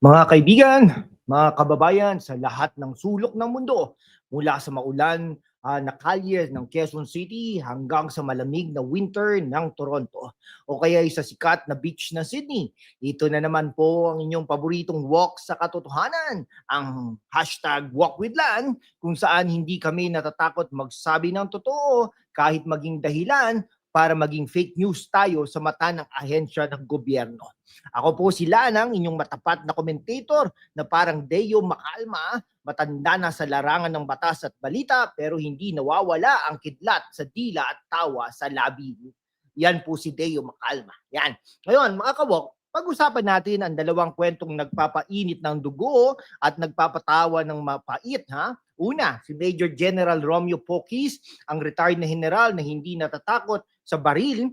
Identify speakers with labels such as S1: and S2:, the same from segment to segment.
S1: Mga kaibigan, mga kababayan sa lahat ng sulok ng mundo, mula sa maulan ah, na kalye ng Quezon City hanggang sa malamig na winter ng Toronto o kaya sa sikat na beach ng Sydney. Ito na naman po ang inyong paboritong walk sa katotohanan, ang hashtag Walk with Lan, kung saan hindi kami natatakot magsabi ng totoo kahit maging dahilan para maging fake news tayo sa mata ng ahensya ng gobyerno. Ako po si Lanang, inyong matapat na commentator na parang Deo Makalma, matanda na sa larangan ng batas at balita pero hindi nawawala ang kidlat sa dila at tawa sa labi. Yan po si Deo Makalma. Yan. Ngayon, mga kawok, pag-usapan natin ang dalawang kwentong nagpapainit ng dugo at nagpapatawa ng mapait. Ha? Una, si Major General Romeo Pokis, ang retired na general na hindi natatakot sa baril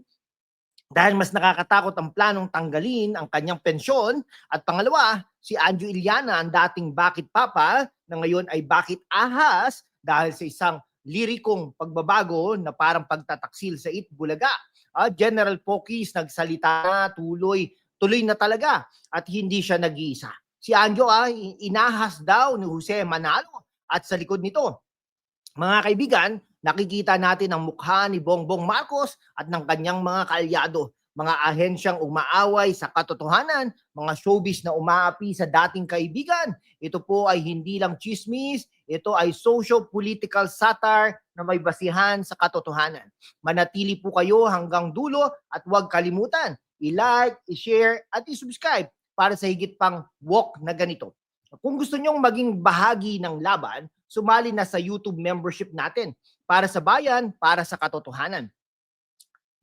S1: dahil mas nakakatakot ang planong tanggalin ang kanyang pensyon. At pangalawa, si Anjo Iliana, ang dating bakit papa, na ngayon ay bakit ahas dahil sa isang lirikong pagbabago na parang pagtataksil sa Itbulaga. Ah, General Pokis nagsalita na tuloy, tuloy na talaga at hindi siya nag-iisa. Si Anjo ay inahas daw ni Jose Manalo at sa likod nito, mga kaibigan, nakikita natin ang mukha ni Bongbong Marcos at ng kanyang mga kaalyado, mga ahensyang umaaway sa katotohanan, mga showbiz na umaapi sa dating kaibigan. Ito po ay hindi lang chismis, ito ay socio-political satire na may basihan sa katotohanan. Manatili po kayo hanggang dulo at huwag kalimutan, i-like, i-share at i-subscribe para sa higit pang walk na ganito. Kung gusto nyong maging bahagi ng laban, sumali na sa YouTube membership natin para sa bayan, para sa katotohanan.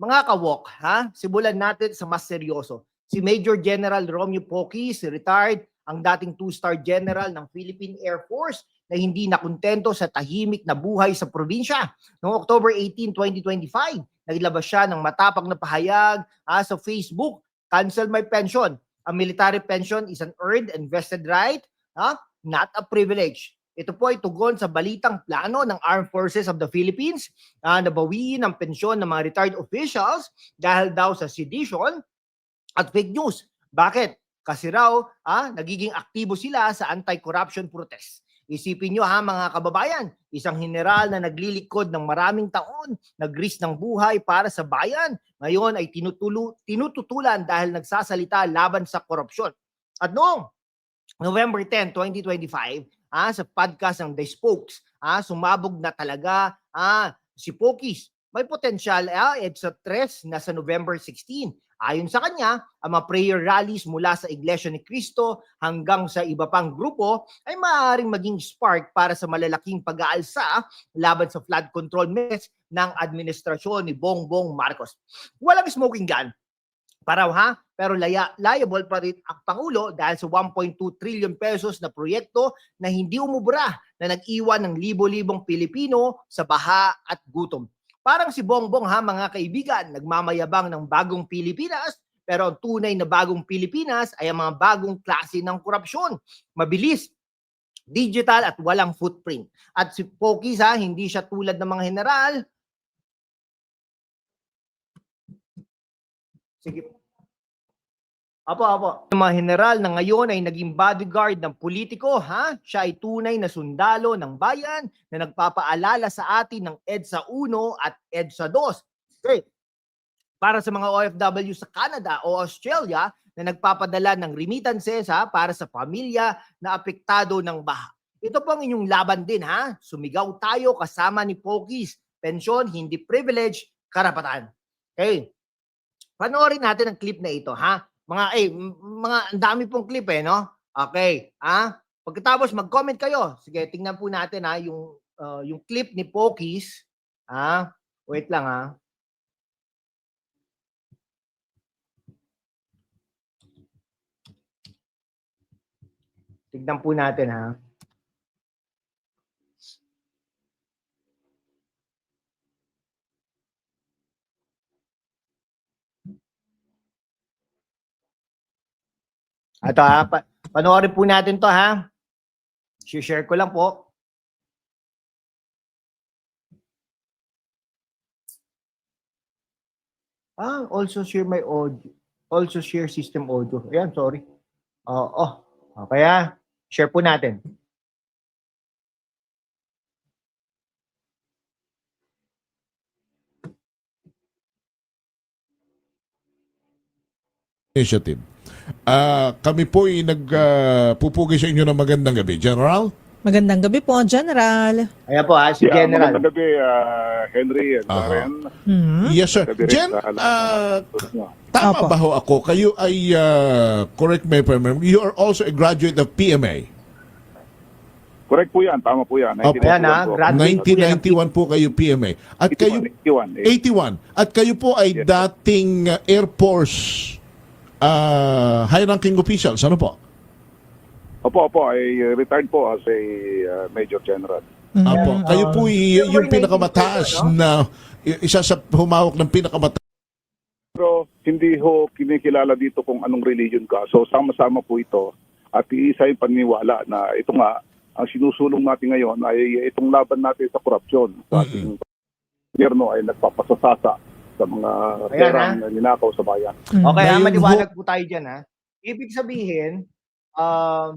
S1: Mga kawok, ha? Simulan natin sa mas seryoso. Si Major General Romeo Pokis, retired, ang dating two-star general ng Philippine Air Force na hindi nakontento sa tahimik na buhay sa probinsya. Noong October 18, 2025, naglabas siya ng matapang na pahayag ah, sa Facebook, cancel my pension. A military pension is an earned and vested right, ha? not a privilege. Ito po ay tugon sa balitang plano ng Armed Forces of the Philippines uh, na bawiin ang pensyon ng mga retired officials dahil daw sa sedition at fake news. Bakit? Kasi raw, ah, nagiging aktibo sila sa anti-corruption protest. Isipin nyo ha mga kababayan, isang general na naglilikod ng maraming taon, nagris ng buhay para sa bayan, ngayon ay tinutulo, tinututulan dahil nagsasalita laban sa korupsyon. At noong November 10, 2025, ah, sa podcast ng The Spokes, ah, sumabog na talaga ah, si Pokis. May potensyal ah, sa tres na sa November 16. Ayon sa kanya, ang mga prayer rallies mula sa Iglesia ni Cristo hanggang sa iba pang grupo ay maaaring maging spark para sa malalaking pag-aalsa laban sa flood control measures ng administrasyon ni Bongbong Marcos. Walang smoking gun, paraw ha, pero laya, liable pa rin ang Pangulo dahil sa 1.2 trillion pesos na proyekto na hindi umubra na nag-iwan ng libo-libong Pilipino sa baha at gutom. Parang si Bongbong ha mga kaibigan, nagmamayabang ng bagong Pilipinas, pero ang tunay na bagong Pilipinas ay ang mga bagong klase ng korupsyon. Mabilis, digital at walang footprint. At si Pokis ha, hindi siya tulad ng mga general. Sige po. Apo, apo. Yung mga general na ngayon ay naging bodyguard ng politiko, ha? Siya ay tunay na sundalo ng bayan na nagpapaalala sa atin ng EDSA 1 at EDSA 2. Okay. Para sa mga OFW sa Canada o Australia na nagpapadala ng remittances ha, para sa pamilya na apektado ng baha. Ito po ang inyong laban din ha. Sumigaw tayo kasama ni Pokis. Pensyon, hindi privilege, karapatan. Okay. Panoorin natin ang clip na ito ha? Mga eh mga ang dami pong clip eh no? Okay ah pagkatapos mag-comment kayo. Sige tingnan po natin ha yung uh, yung clip ni Pokis ah wait lang ha? Tignan po natin ha Ito ha, pa- panoorin po natin to ha. share ko lang po. Ah, also share my audio. Also share system audio. Ayan, sorry. Oo. oh, O, kaya, share po natin.
S2: Initiative. Ah, kami po ay nagpupugi sa inyo ng magandang gabi. General?
S3: Magandang gabi po, General.
S1: Ayan po ha, si
S4: Yeah,
S1: General.
S4: magandang gabi, ah, Henry and
S2: Aha.
S4: Karen.
S3: Hmm?
S2: Yes, sir. Gen, ah,
S4: nyo.
S2: tama
S3: Opo.
S2: ba ho ako? Kayo ay, ah, correct me if I'm wrong, you are also a graduate of PMA.
S4: Correct po yan, tama po yan.
S2: Opo.
S1: Ayan ha,
S4: 1991 po.
S1: graduate po yan ng
S2: 1991 po kayo PMA. At kayo,
S4: 81, 81,
S2: 81.
S4: eh.
S2: At kayo po ay
S4: Yes,
S2: dating ah, Air Force ah, high-ranking officials. Ano po?
S4: Opo, opo, ay uh, retired po as a uh, Major General.
S3: Mhm.
S2: Apo. Kayo po y-
S1: February
S2: yung pinakamataas
S1: 19,
S2: na i- isa sa humawak ng pinakamataas
S4: Pero hindi ho kinikilala dito kung anong religion ka. So sama-sama po ito at iisa yung paniniwala na ito nga, ang sinusulong natin ngayon ay itong laban natin sa korupsyon. Sa ating gobyerno ay nagpapasasasa sa mga
S1: Ayan,
S4: perang na ninakaw sa bayan.
S3: Mhm.
S1: Okay,
S2: Ngayon
S1: maliwanag po tayo dyan ha. Ibig sabihin, um,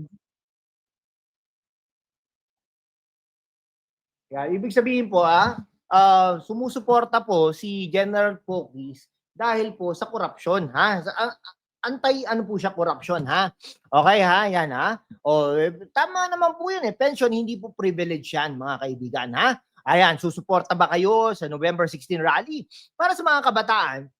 S1: yeah, ibig sabihin po ha, uh, sumusuporta po si General Pokis dahil po sa korupsyon ha. Sa, a- a- anti ano po siya korupsyon ha. Okay ha, yan ha. O eh, tama naman po yun eh. Pension hindi po privilege yan mga kaibigan ha. Ayan, susuporta ba kayo sa November 16 rally? Para sa mga kabataan,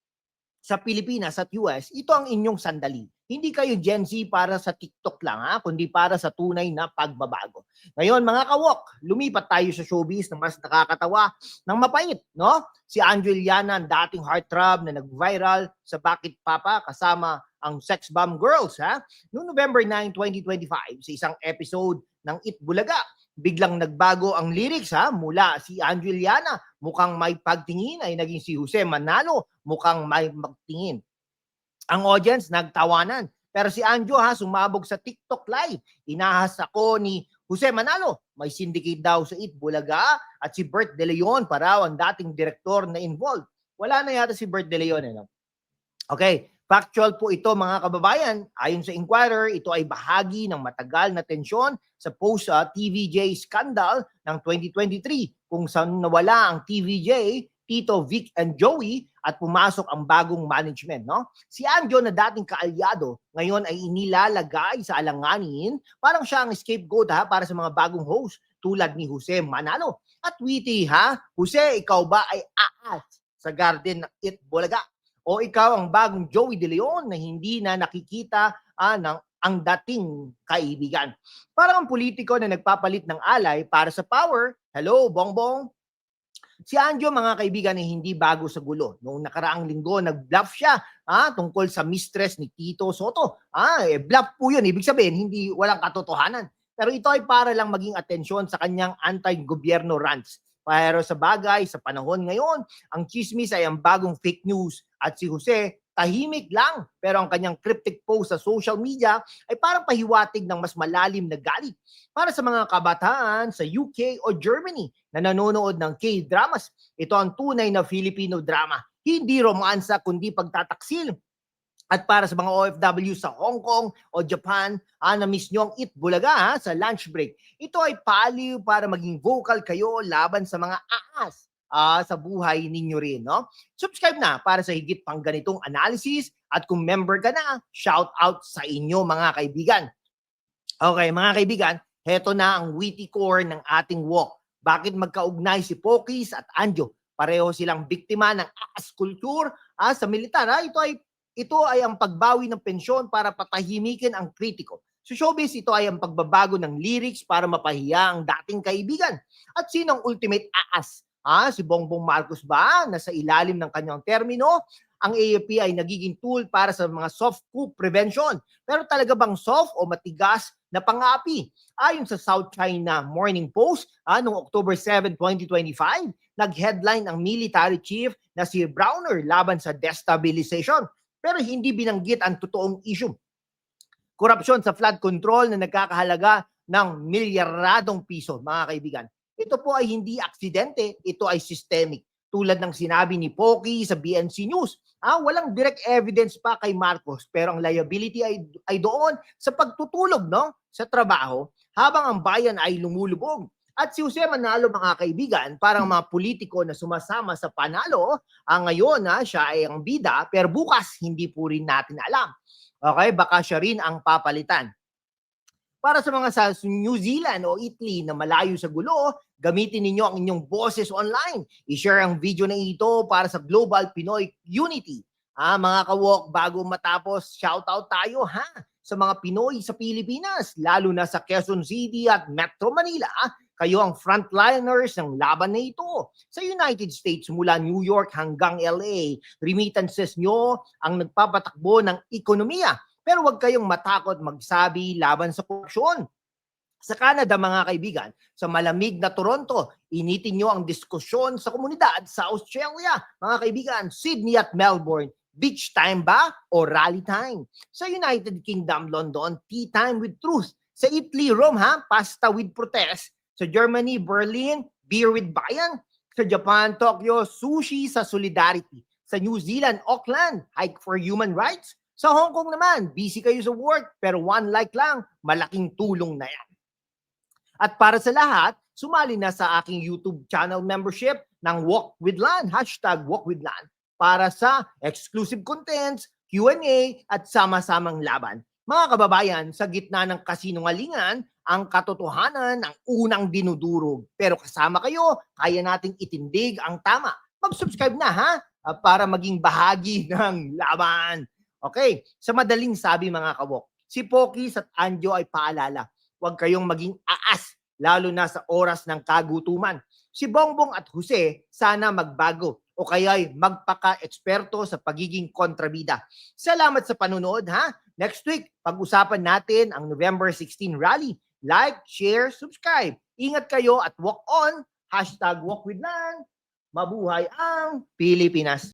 S1: sa Pilipinas at US, ito ang inyong sandali. Hindi kayo Gen Z para sa TikTok lang ha, kundi para sa tunay na pagbabago. Ngayon mga kawok, lumipat tayo sa showbiz na mas nakakatawa ng mapait, no? Si Angeliana, ang dating heartthrob na nag-viral sa Bakit Papa kasama ang Sex Bomb Girls ha. Noong November 9, 2025, sa isang episode ng It Bulaga, biglang nagbago ang lyrics ha mula si Angeliana mukhang may pagtingin ay naging si Jose Manalo mukhang may magtingin. Ang audience nagtawanan. Pero si Anjo ha, sumabog sa TikTok live. Inahas ako ni Jose Manalo. May syndicate daw sa It Bulaga at si Bert De Leon pa raw ang dating direktor na involved. Wala na yata si Bert De Leon. Eh, no? Okay, factual po ito mga kababayan. Ayon sa Inquirer, ito ay bahagi ng matagal na tensyon sa post uh, TVJ scandal ng 2023 kung saan nawala ang TVJ Tito, Vic, and Joey at pumasok ang bagong management. No? Si Anjo na dating kaalyado, ngayon ay inilalagay sa alanganin. Parang siya ang scapegoat ha, para sa mga bagong host tulad ni Jose Manalo. At witty ha, Jose, ikaw ba ay aas sa garden ng It Bulaga? O ikaw ang bagong Joey De Leon na hindi na nakikita ah, ng ang dating kaibigan. Parang ang politiko na nagpapalit ng alay para sa power. Hello, Bongbong. Si Anjo, mga kaibigan, ay hindi bago sa gulo. Noong nakaraang linggo, nag-bluff siya ah, tungkol sa mistress ni Tito Soto. Ah, eh, bluff po yun. Ibig sabihin, hindi walang katotohanan. Pero ito ay para lang maging atensyon sa kanyang anti-gobyerno rants. Pero sa bagay, sa panahon ngayon, ang chismis ay ang bagong fake news. At si Jose, tahimik lang. Pero ang kanyang cryptic post sa social media ay parang pahiwatig ng mas malalim na galit para sa mga kabataan sa UK o Germany na nanonood ng K-dramas. Ito ang tunay na Filipino drama. Hindi romansa kundi pagtataksil. At para sa mga OFW sa Hong Kong o Japan, ah, na-miss nyo ang It Bulaga ha, sa lunch break. Ito ay paliw para maging vocal kayo laban sa mga aas ah, sa buhay ninyo rin. No? Subscribe na para sa higit pang ganitong analysis at kung member ka na, shout out sa inyo mga kaibigan. Okay, mga kaibigan, heto na ang witty core ng ating walk. Bakit magkaugnay si Pokis at Anjo? Pareho silang biktima ng aas culture ah, sa militar. Ha? Ito ay ito ay ang pagbawi ng pensyon para patahimikin ang kritiko. Sa showbiz, ito ay ang pagbabago ng lyrics para mapahiya ang dating kaibigan. At sino ang ultimate aas? Ah, si Bongbong Marcos ba na sa ilalim ng kanyang termino, ang AFP ay nagiging tool para sa mga soft coup prevention. Pero talaga bang soft o matigas na pangapi? Ayon sa South China Morning Post, ah, noong October 7, 2025, nag-headline ang military chief na si Browner laban sa destabilization. Pero hindi binanggit ang totoong issue. Korupsyon sa flood control na nagkakahalaga ng milyaradong piso, mga kaibigan. Ito po ay hindi aksidente, ito ay systemic. Tulad ng sinabi ni Poki sa BNC News, Ah, walang direct evidence pa kay Marcos pero ang liability ay, ay doon sa pagtutulog no sa trabaho habang ang bayan ay lumulubog. At si Jose Manalo mga kaibigan, parang mga politiko na sumasama sa panalo, ang ngayon na siya ay ang bida pero bukas hindi po rin natin alam. Okay, baka siya rin ang papalitan. Para sa mga sa New Zealand o Italy na malayo sa gulo, gamitin ninyo ang inyong boses online. I-share ang video na ito para sa Global Pinoy Unity. Ah, mga kawok, bago matapos, shoutout tayo ha sa mga Pinoy sa Pilipinas, lalo na sa Quezon City at Metro Manila. Kayo ang frontliners ng laban na ito. Sa United States mula New York hanggang LA, remittances nyo ang nagpapatakbo ng ekonomiya. Pero huwag kayong matakot magsabi laban sa korupsyon. Sa Canada, mga kaibigan, sa malamig na Toronto, initin nyo ang diskusyon sa komunidad sa Australia. Mga kaibigan, Sydney at Melbourne, beach time ba o rally time? Sa United Kingdom, London, tea time with truth. Sa Italy, Rome, ha? Pasta with protest. Sa Germany, Berlin, beer with bayan. Sa Japan, Tokyo, sushi sa solidarity. Sa New Zealand, Auckland, hike for human rights. Sa Hong Kong naman, busy kayo sa work, pero one like lang, malaking tulong na yan. At para sa lahat, sumali na sa aking YouTube channel membership ng Walk with Lan, hashtag Walk with Lan, para sa exclusive contents, Q&A at sama-samang laban. Mga kababayan, sa gitna ng kasinungalingan, ang katotohanan ang unang dinudurog. Pero kasama kayo, kaya nating itindig ang tama. Mag-subscribe na ha, para maging bahagi ng laban. Okay, sa madaling sabi mga kawok, si Pokis at Anjo ay paalala, huwag kayong maging aas, lalo na sa oras ng kagutuman. Si Bongbong at Jose sana magbago o kaya'y magpaka-eksperto sa pagiging kontrabida. Salamat sa panunood ha. Next week, pag-usapan natin ang November 16 rally. Like, share, subscribe. Ingat kayo at walk on. Hashtag walk with Lan. Mabuhay ang Pilipinas.